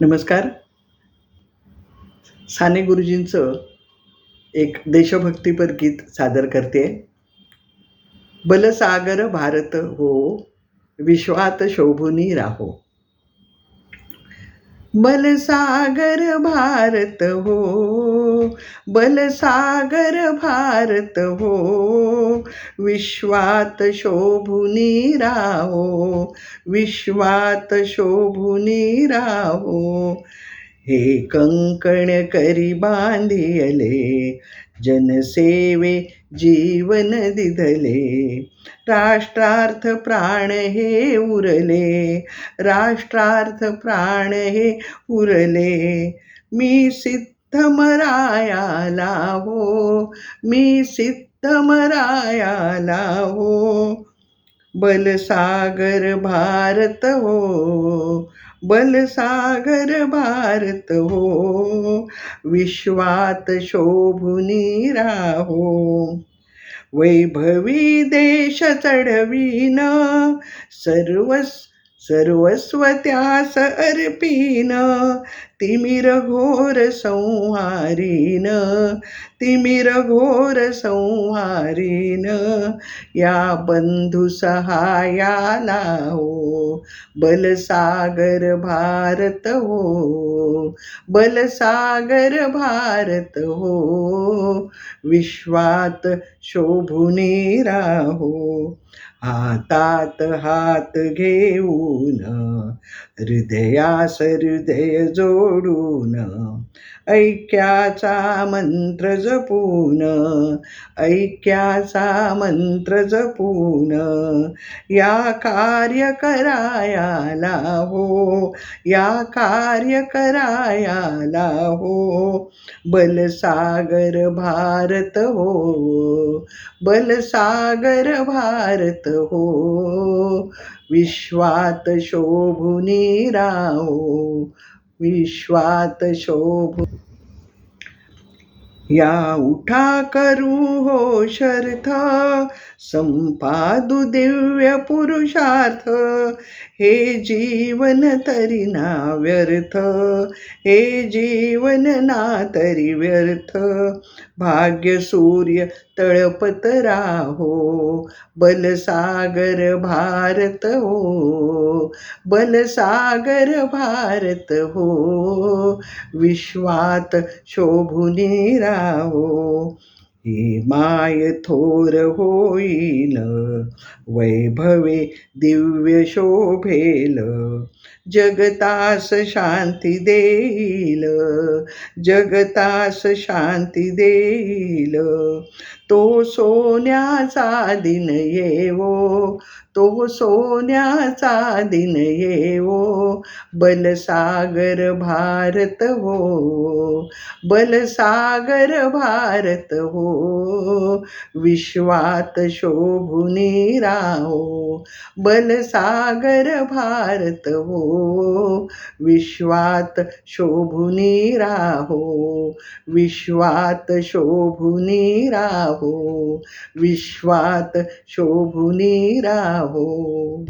नमस्कार. साने गुरुजींचं एक देशभक्तीपर गीत सादर करते. बलसागर भारत हो विश्वात शोभुनी राहो. बलसागर भारत हो बलसागर भारत हो विश्वात शोभुनी राहो विश्वात शोभुनी राहो हे कंकण करी बांधियले जनसेवे जीवन दिधले. राष्ट्रार्थ प्राण हे उरले राष्ट्रार्थ प्राण हे उरले. मी सिद्ध मरायाला हो मी सिद्ध मरायाला हो बलसागर भारत हो बलसागर भारत हो विश्वात शोभुनी राहो. वैभवी देश चढवीन सर्वस सर्वस्व त्यास अर्पीन तिमिर घोर संहारीन तिमिर घोर संहारीन या बंधू सहायाला हो बलसागर भारत हो बलसागर भारत हो विश्वात शोभुनी राहो हातात हात घेऊ घेऊन हृदयास हृदय जोडून ऐक्याचा मंत्र जपून ऐक्याचा मंत्र जपून या कार्य करायाला हो या कार्य करायाला हो. बलसागर भारत हो बलसागर भारत हो. विश्वात शोभुनी राहो. विश्वात शोभू या उठा करू हो शर्थ संपादू दिव्य पुरुषार्थ. हे जीवन तरी ना व्यर्थ हे जीवन ना तरी व्यर्थ. भाग्य सूर्य तळपत राहो बलसागर भारत हो बलसागर भारत हो. विश्वात शोभुनी रा ही माय थोर होईल वैभवे दिव्य शोभेल जगतास शांती देईल जगतास शांती देईल। तो सोन्याचा दिन येवो तो सोन्याचा दिन येवो. बलसागर भारत हो बलसागर भारत हो. विश्वात शोभुनी राहो बलसागर भारत हो. विश्वात शोभुनी राहो विश्वात शोभुनी राहो. विश्वात शोभुनी राहो.